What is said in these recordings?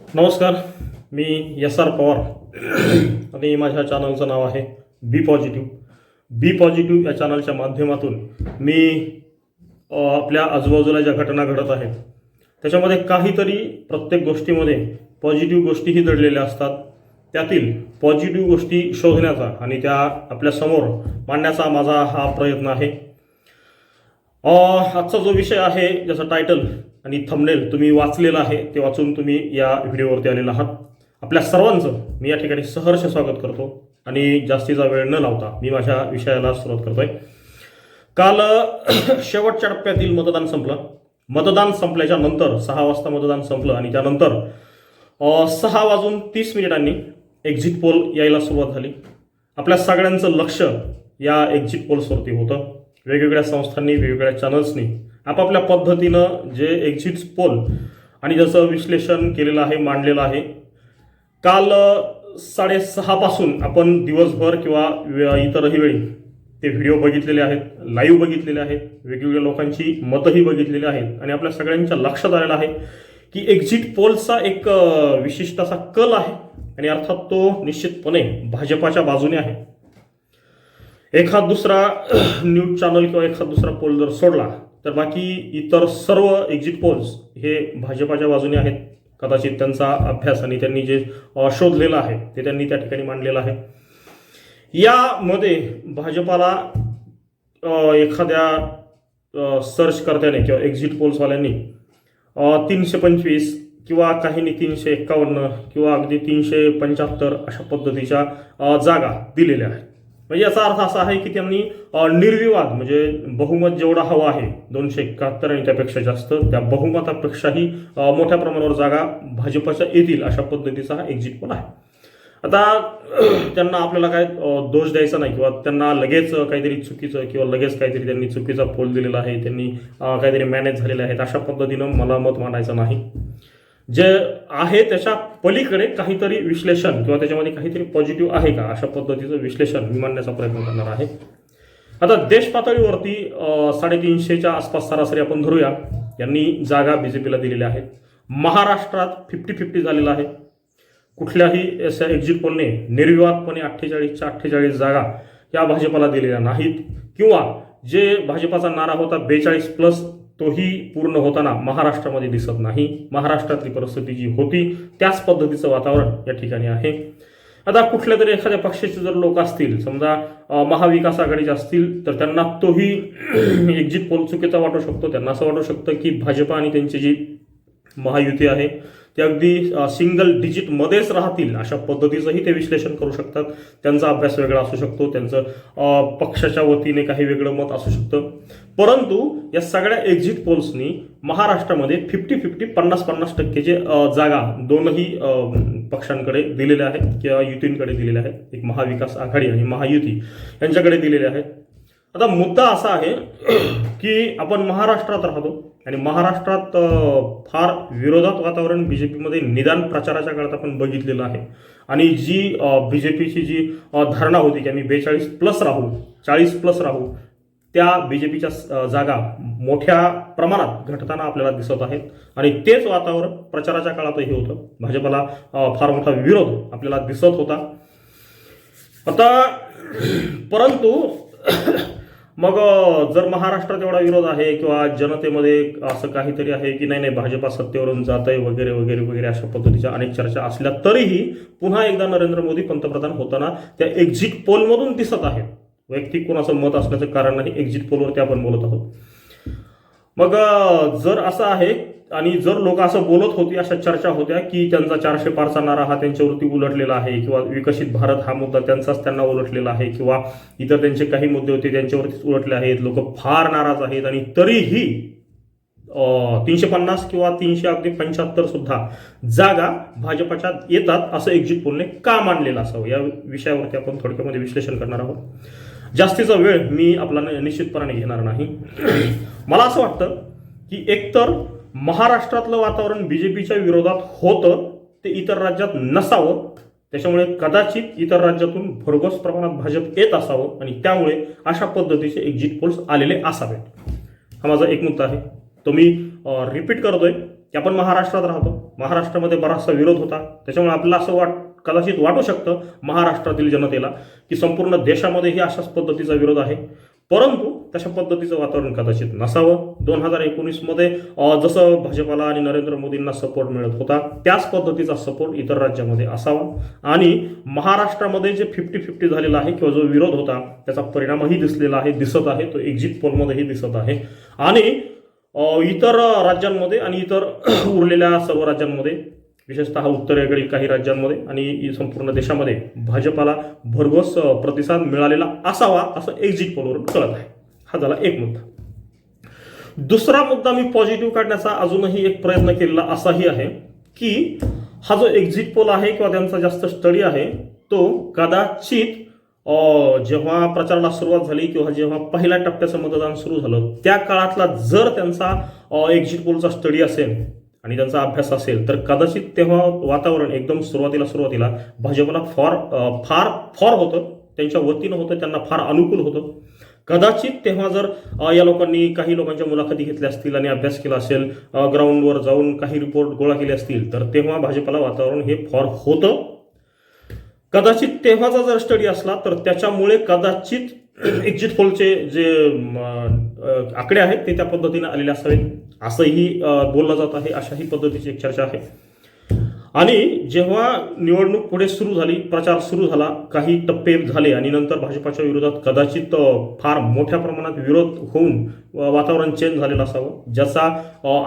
नमस्कार मी S R Pawar. आणि माझ्या चॅनलचं नाव आहे बी पॉझिटिव्ह बी पॉझिटिव्ह या चॅनलच्या माध्यमातून मी आपल्या आजूबाजूला ज्या घटना घडत आहेत त्याच्यामध्ये काहीतरी प्रत्येक गोष्टीमध्ये पॉझिटिव्ह गोष्टीही दडलेल्या असतात. त्यातील पॉझिटिव्ह गोष्टी शोधण्याचा आणि त्या आपल्यासमोर मांडण्याचा माझा हा प्रयत्न आहे. आजचा जो विषय आहे ज्याचं टायटल आणि थंबनेल तुम्ही वाचलेलं आहे ते वाचून तुम्ही या व्हिडिओवरती आलेला आहात. आपल्या सर्वांचं मी या ठिकाणी सहर्ष स्वागत करतो आणि जास्तीचा वेळ न लावता मी माझ्या विषयाला सुरुवात करतोय. काल शेवटच्या टप्प्यातील मतदान संपलं. मतदान संपल्याच्या नंतर सहा वाजता मतदान संपलं आणि त्यानंतर सहा वाजून तीस मिनिटांनी एक्झिट पोल यायला सुरुवात झाली. आपल्या सगळ्यांचं लक्ष या एक्झिट पोल्सवरती होतं. वेगवेगळ्या संस्थांनी वेगवेगळ्या चॅनल्सनी आपापल्या पद्धतीनं जे एक्झिट पोल आणि ज्याचं विश्लेषण केलेलं आहे मांडलेलं आहे. काल साडेसहापासून आपण दिवसभर किंवा इतरही वेळी ते व्हिडिओ बघितलेले आहेत लाईव्ह बघितलेले आहेत वेगवेगळ्या लोकांची मतंही बघितलेली आहेत. आणि आपल्या सगळ्यांच्या लक्षात आलेलं आहे की एक्झिट पोलचा एक विशिष्ट असा कल आहे आणि अर्थात तो निश्चितपणे भाजपाच्या बाजूने आहे. एखाद दुसरा न्यूज चॅनल किंवा एखाद दुसरा पोल जर सोडला तर बाकी इतर सर्व एक्झिट पोल्स हे भाजपाच्या बाजूने आहेत. कदाचित त्यांचा अभ्यास आणि त्यांनी जे शोधलेलं आहे ते त्यांनी त्या ठिकाणी मांडलेलं आहे. यामध्ये भाजपाला एखाद्या सर्चकर्त्याने सर्च किंवा एक्झिट पोल्सवाल्यांनी तीनशे पंचवीस किंवा काहींनी तीनशे एक्कावन्न किंवा अगदी तीनशे पंच्याहत्तर अशा पद्धतीच्या जागा दिलेल्या आहेत. म्हणजे याचा अर्थ असा आहे की त्यांनी निर्विवाद म्हणजे बहुमत जेवढा हवा आहे दोनशे एकाहत्तर आणि त्यापेक्षा जास्त त्या बहुमतापेक्षाही मोठ्या प्रमाणावर जागा भाजपच्या येतील अशा पद्धतीचा हा एक्झिट पोल आहे. आता त्यांना आपल्याला काय दोष द्यायचा नाही किंवा त्यांना लगेच काहीतरी चुकीचं किंवा लगेच काहीतरी त्यांनी चुकीचा पोल दिलेला आहे त्यांनी काहीतरी मॅनेज झालेले आहेत अशा पद्धतीनं मला मत मांडायचं नाही. जे आहे त्याच्या पलीकडे काहीतरी विश्लेषण किंवा त्याच्यामध्ये काहीतरी पॉझिटिव्ह आहे का? अशा पद्धतीचं विश्लेषण मी मांडण्याचा प्रयत्न करणार आहे. आता देश पातळीवरती साडेतीनशेच्या आसपास सरासरी आपण धरूया. यांनी जागा बी जे पीला दिलेल्या आहेत. महाराष्ट्रात फिफ्टी फिफ्टी झालेला आहे. कुठल्याही अशा एक्झिट पोलने निर्विवादपणे अठ्ठेचाळीसच्या अठ्ठेचाळीस जागा या भाजपाला दिलेल्या नाहीत. किंवा जे भाजपाचा नारा होता बेचाळीस प्लस तोही पूर्ण होताना महाराष्ट्रामध्ये दिसत नाही. महाराष्ट्रातली परिस्थिती जी होती त्याच पद्धतीचं वातावरण या ठिकाणी आहे. आता कुठल्या तरी एखाद्या पक्षाचे जर लोक असतील समजा महाविकास आघाडीचे असतील तर त्यांना तोही एक्झिट पोल चुकीचा वाटू शकतो. त्यांना असं वाटू शकतं की भाजपा आणि त्यांची जी महायुती आहे ते अगदी सिंगल डिजिटमध्येच राहतील अशा पद्धतीचंही ते विश्लेषण करू शकतात. त्यांचा अभ्यास वेगळा असू शकतो त्यांचं पक्षाच्या वतीने काही वेगळं मत असू शकतं. परंतु या सगळ्या एक्झिट पोल्सनी महाराष्ट्रामध्ये फिफ्टी फिफ्टी पन्नास पन्नास टक्केचे जे जागा दोनही पक्षांकडे दिलेल्या आहेत किंवा युतींकडे दिलेल्या आहेत. एक महाविकास आघाडी आणि महायुती यांच्याकडे दिलेल्या आहेत. आता मुद्दा असा आहे की आपण महाराष्ट्रात राहतो. आणि महाराष्ट्रात फार विरोधात वातावरण बी जे पीमध्ये निदान प्रचाराच्या काळात आपण बघितलेलं आहे. आणि जी बी जे पीची जी धारणा होती की आम्ही बेचाळीस प्लस राहू चाळीस प्लस राहू त्या बी जे पीच्या जागा मोठ्या प्रमाणात घटताना आपल्याला दिसत आहेत. आणि तेच वातावरण प्रचाराच्या काळातही होतं. भाजपला फार मोठा विरोध आपल्याला दिसत होता. आता परंतु मग जर महाराष्ट्रात एवढा विरोध आहे किंवा जनतेमध्ये असं काहीतरी आहे की नाही नाही भाजपा सत्तेवरून जात आहे वगैरे वगैरे वगैरे अशा पद्धतीच्या अनेक चर्चा असल्या तरीही पुन्हा एकदा नरेंद्र मोदी पंतप्रधान होताना त्या एक्झिट पोलमधून दिसत आहेत. वैयक्तिक कोणाचं मत असण्याचं कारण नाही एक्झिट पोलवरती आपण बोलत आहोत. मग जर असं आहे आणि जर लोक असं बोलत होती अशा चर्चा होत्या की त्यांचा चारशे पारचा नारा हा त्यांच्यावरती उलटलेला आहे किंवा विकसित भारत हा मुद्दा त्यांचाच त्यांना उलटलेला आहे किंवा इतर त्यांचे काही मुद्दे होते त्यांच्यावरतीच उलटले आहेत. लोक फार नाराज आहेत आणि तरीही तीनशे पन्नास किंवा तीनशे अगदी पंच्याहत्तर सुद्धा जागा भाजपाच्या येतात असं एक्झिट पोलने का मांडलेलं असावं? या विषयावरती आपण थोडक्यामध्ये विश्लेषण करणार आहोत. जास्तीचा वेळ मी आपला निश्चितपणाने घेणार नाही. मला असं वाटतं की एकतर महाराष्ट्रातलं वातावरण बीजेपीच्या विरोधात होतं ते इतर राज्यात नसावं. त्याच्यामुळे कदाचित इतर राज्यातून भरघोस प्रमाणात भाजप येत असावं आणि त्यामुळे अशा पद्धतीचे एक्झिट पोल्स आलेले असावेत. हा माझा एक मुद्दा आहे. तो मी रिपीट करतोय. की आपण महाराष्ट्रात राहतो. महाराष्ट्रामध्ये बराचसा विरोध होता. त्याच्यामुळे आपल्याला असं वाट कदाचित वाटू शकतं महाराष्ट्रातील जनतेला की संपूर्ण देशामध्येही अशाच पद्धतीचा विरोध आहे. परंतु तशा पद्धतीचं वातावरण कदाचित नसावं. दोन हजार एकोणीसमध्ये जसं भाजपाला आणि नरेंद्र मोदींना सपोर्ट मिळत होता त्याच पद्धतीचा सपोर्ट इतर राज्यामध्ये असावा. आणि महाराष्ट्रामध्ये जे फिफ्टी फिफ्टी झालेला आहे किंवा जो विरोध होता त्याचा परिणामही दिसलेला आहे दिसत आहे. तो एक्झिट पोलमध्येही दिसत आहे. आणि इतर राज्यांमध्ये आणि इतर उरलेल्या सर्व राज्यांमध्ये विशेषतः उत्तरेकडील काही राज्यांमध्ये आणि संपूर्ण देशामध्ये भाजपाला भरघोस प्रतिसाद मिळालेला असावा असं एक्झिट पोलवरून कळत आहे. हा झाला एक मुद्दा. दुसरा मुद्दा मी पॉझिटिव्ह काढण्याचा अजूनही एक प्रयत्न केलेला असाही आहे की हा जो एक्झिट पोल आहे किंवा त्यांचा जास्त स्टडी आहे तो कदाचित जेव्हा प्रचाराला सुरुवात झाली किंवा जेव्हा पहिल्या टप्प्याचं मतदान सुरू झालं त्या काळातला जर त्यांचा एक्झिट पोलचा स्टडी असेल आणि त्यांचा अभ्यास असेल तर कदाचित तेव्हा वातावरण एकदम सुरुवातीला सुरुवातीला भाजपला फार फार फार होतं. त्यांच्या वतीनं होतं त्यांना फार अनुकूल होतं. कदाचित तेव्हा जर या लोकांनी काही लोकांच्या मुलाखती घेतल्या असतील आणि अभ्यास केला असेल ग्राउंडवर जाऊन काही रिपोर्ट गोळा केले असतील तर तेव्हा भाजपला वातावरण हे फार होतं. कदाचित तेव्हाचा जर स्टडी असला तर त्याच्यामुळे कदाचित एक्झिट पोलचे जे आकडे आहेत ते त्या पद्धतीने आलेले असावेत. असंही बोललं जात आहे अशाही पद्धतीची एक चर्चा आहे. आणि जेव्हा निवडणूक पुढे सुरू झाली प्रचार सुरू झाला काही टप्पे झाले आणि नंतर भाजपाच्या विरोधात कदाचित फार मोठ्या प्रमाणात विरोध होऊन वातावरण चेंज झालेलं असावं ज्याचा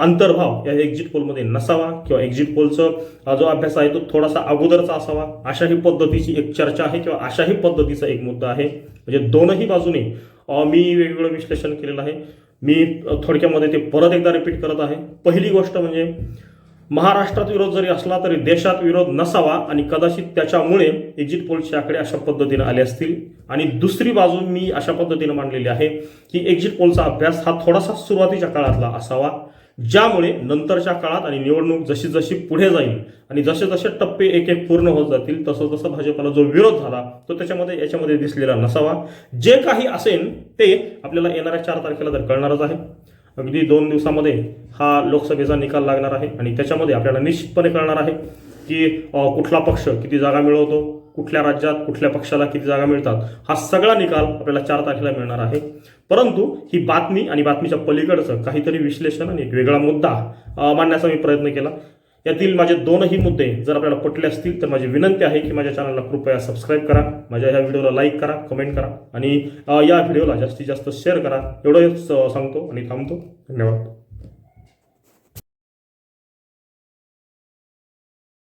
अंतर्भाव या एक्झिट पोलमध्ये नसावा किंवा एक्झिट पोलचा जो अभ्यास आहे तो थोडासा अगोदरचा असावा अशाही पद्धतीची एक चर्चा आहे किंवा अशाही पद्धतीचा एक मुद्दा आहे. म्हणजे दोनही बाजूने मी वेगवेगळं विश्लेषण केलेलं आहे. मी थोडक्यामध्ये ते परत एकदा रिपीट करत आहे. पहिली गोष्ट म्हणजे महाराष्ट्रात विरोध जरी असला तरी देशात विरोध नसावा आणि कदाचित त्याच्यामुळे एक्झिट पोलचे आकडे अशा पद्धतीने आले असतील. आणि दुसरी बाजू मी अशा पद्धतीने मांडलेली आहे की एक्झिट पोलचा अभ्यास हा थोडासा सुरुवातीच्या काळातला असावा. ज्यामुळे नंतरच्या काळात आणि निवडणूक जशी जशी पुढे जाईल आणि जसे जसे टप्पे एक एक पूर्ण होत जातील तसं तसं भाजपाला जो विरोध झाला तो त्याच्यामध्ये याच्यामध्ये दिसलेला नसावा. जे काही असेल ते आपल्याला येणाऱ्या चार तारखेला तर कळणारच आहे. अगदी दोन दिवसामध्ये हा लोकसभेचा निकाल लागणार आहे आणि त्याच्यामध्ये आपल्याला निश्चितपणे कळणार आहे की कुठला पक्ष किती जागा मिळवतो कुठल्या राज्यात कुठल्या पक्षाला किती जागा मिळतात हा सगळा निकाल आपल्याला चार तारखेला मिळणार आहे. परंतु ही बातमी आणि बातमीच्या पलीकडचं काहीतरी विश्लेषण आणि एक वेगळा मुद्दा मांडण्याचा मी प्रयत्न केला. यातील माझे दोनही मुद्दे जर आपल्याला पटले असतील तर माझी विनंती आहे की माझ्या चॅनलला कृपया सबस्क्राईब करा माझ्या ह्या व्हिडिओला लाईक करा कमेंट करा आणि या व्हिडिओला जास्तीत जास्त शेअर करा. एवढंच सांगतो आणि थांबतो. धन्यवाद.